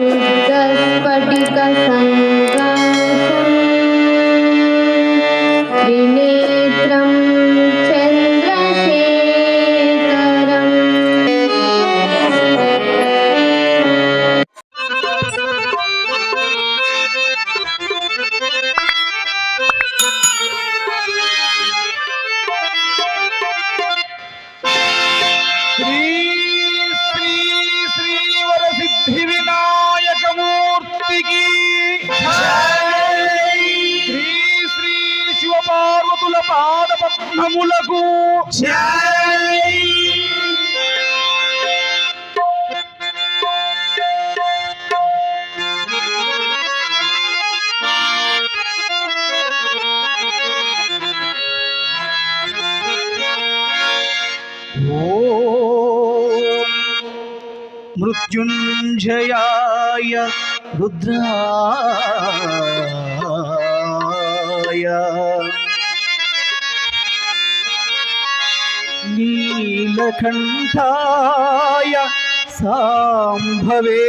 दस पटी का संग నములకు मृत्युञ्जयाय रुद्रा నీలకంఠాయ సాంభవే.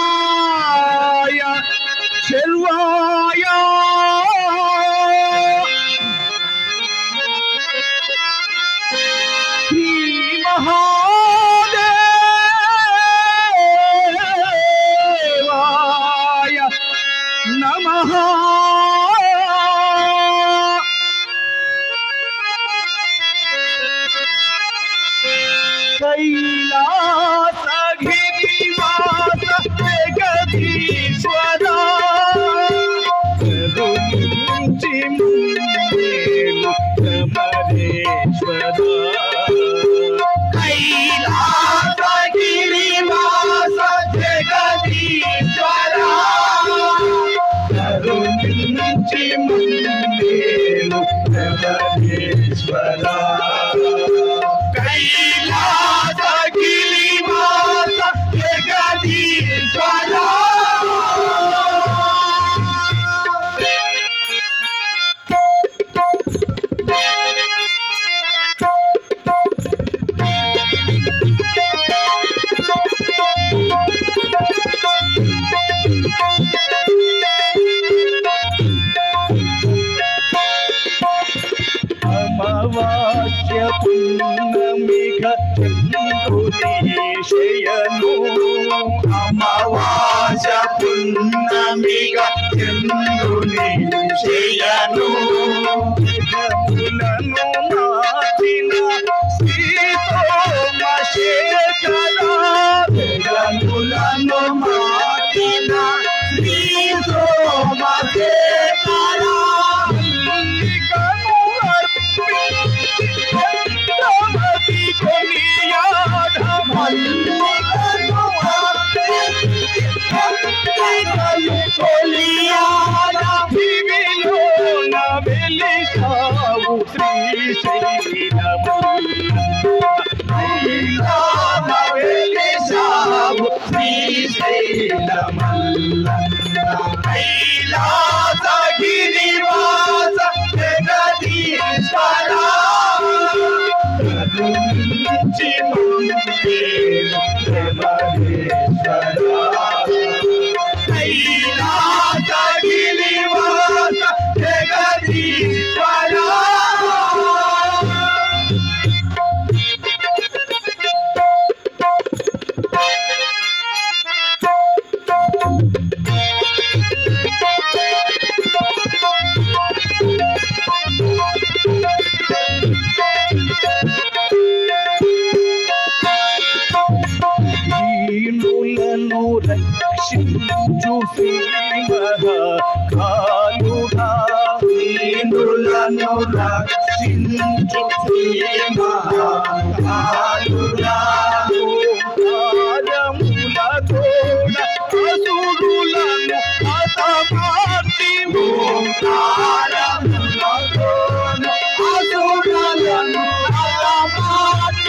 అమృతేశాయ శర్వాయ అమవాచ్య పుణ్యమిఘ చంద్రుదేశయను అమవాచ్య పుణ్యమిఘ చంద్రుదేశయను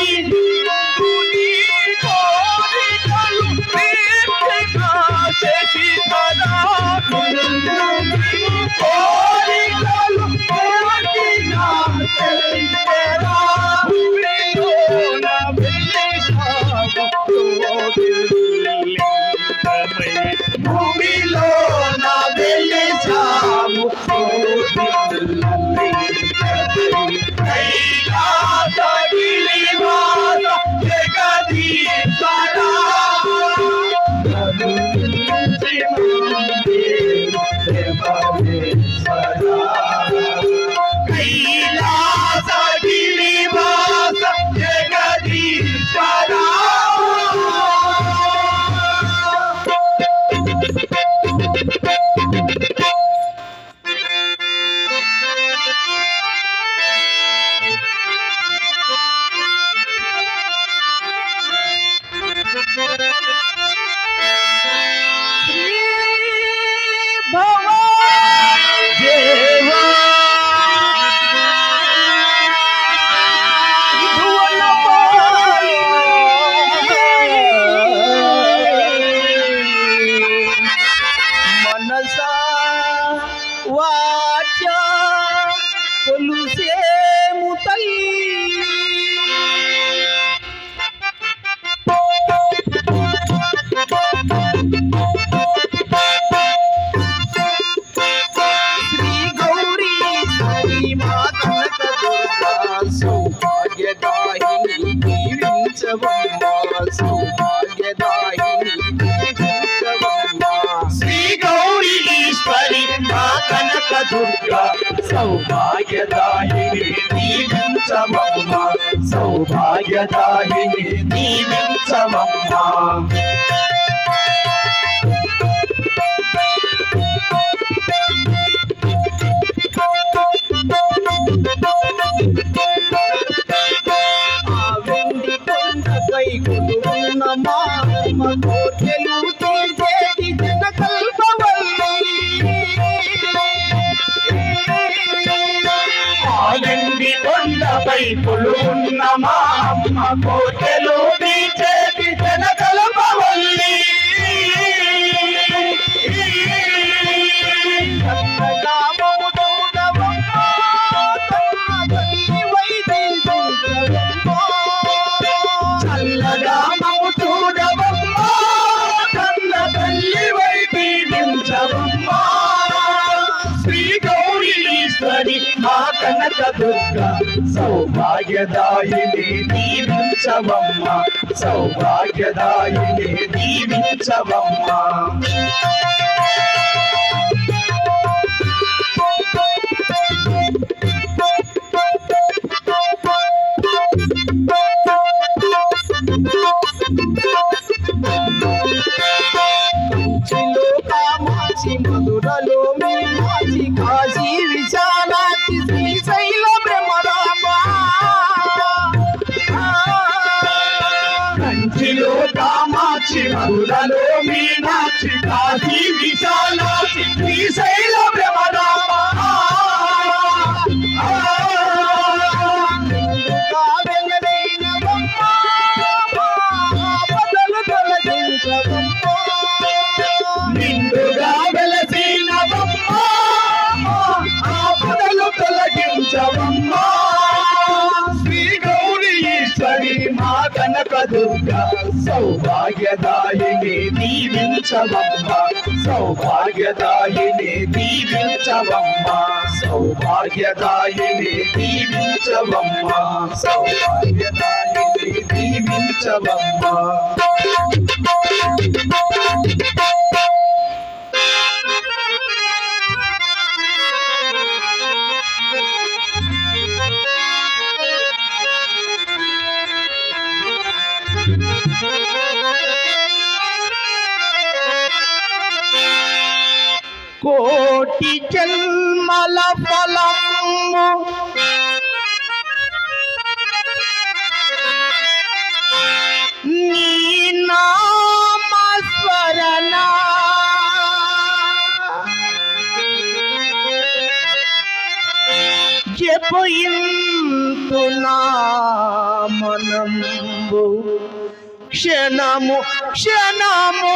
Happy సౌభాగ్యదాయిని దీవించమమ్మ. సౌభాగ్యదాయిని దీవించమమ్మ. దుర్గా సౌభాగ్యదాయిని దీవించవమ్మ. సౌభాగ్యదాయిని దీవించవమ్మ. సౌభాగ్యదాయిని దీవించవమ్మ. సౌభాగ్యదాయిని దీవించవమ్మ. సౌభాగ్యదాయిని దీవించవమ్మ. సౌభాగ్యదాయిని దీవించవమ్మ. கோட்டி செல்மல பலம் நீ நாமஸ்வரனா జపయింతు నామనంబు క్షణము క్షణము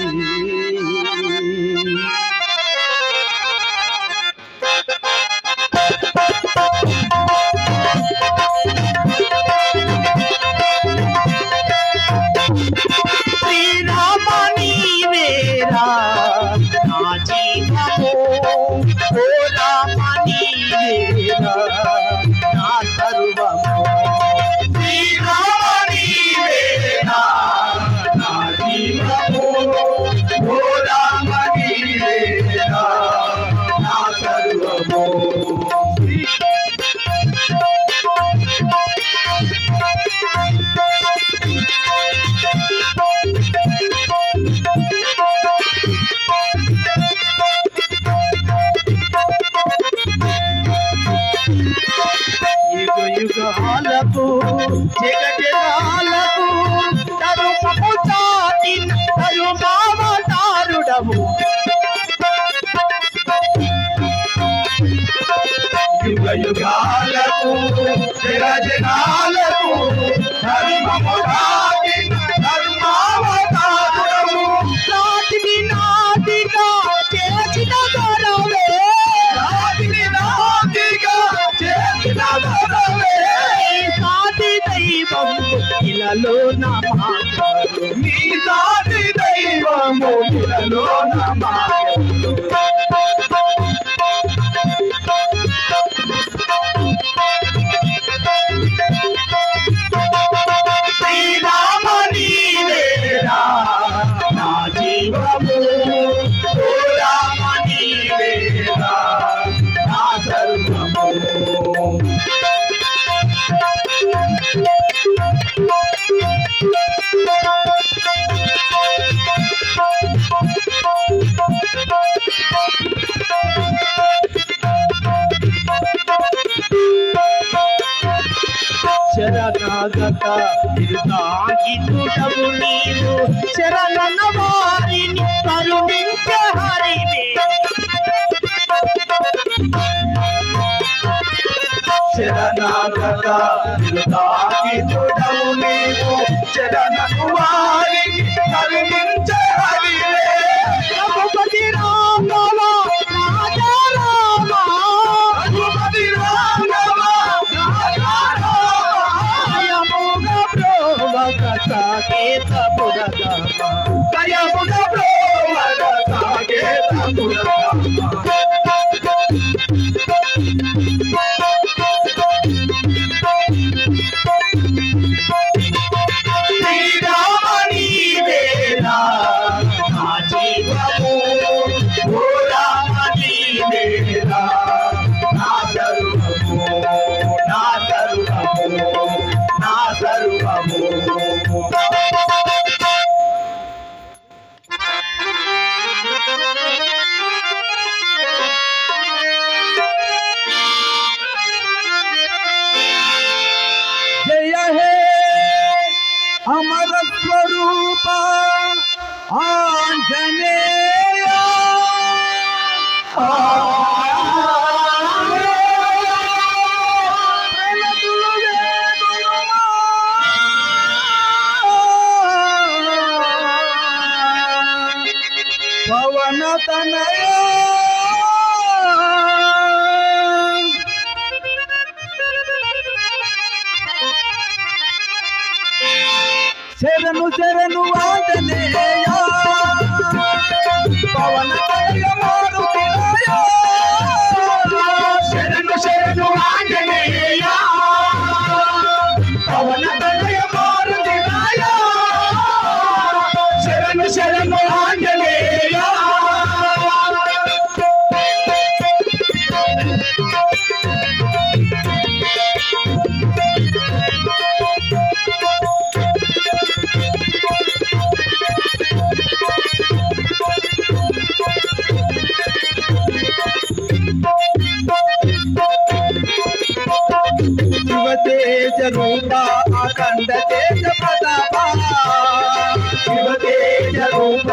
మామతారుడవు యుగ యుగాలకు జనాలకు ధర్మము ధర్మావతారుడవు నాటిని నాటిగా చేసిన ధరవే నాటిని నాటిగా చేసిన ధరవే నాటి దైవం ఇలాలో నా నీ నాటి Hey, vamos, míralo nada más. సాగక నీవు. శరణన వారిని కరుణించ హరిని. శరణాగక నీవు. శరణను వారిని కరుణించ హరిని. तनया రూప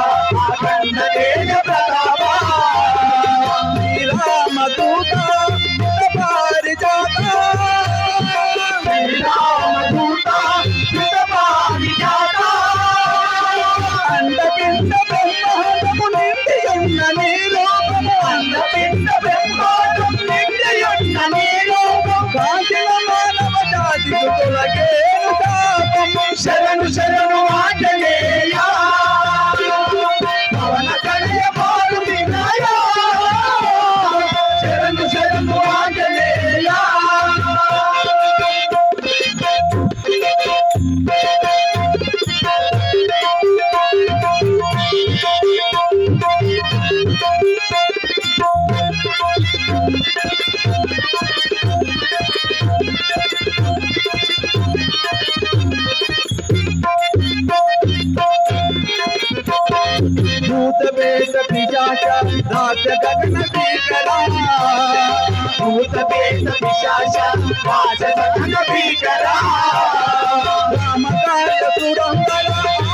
गगन भीकरा भूत बेस पिशाचा राम काल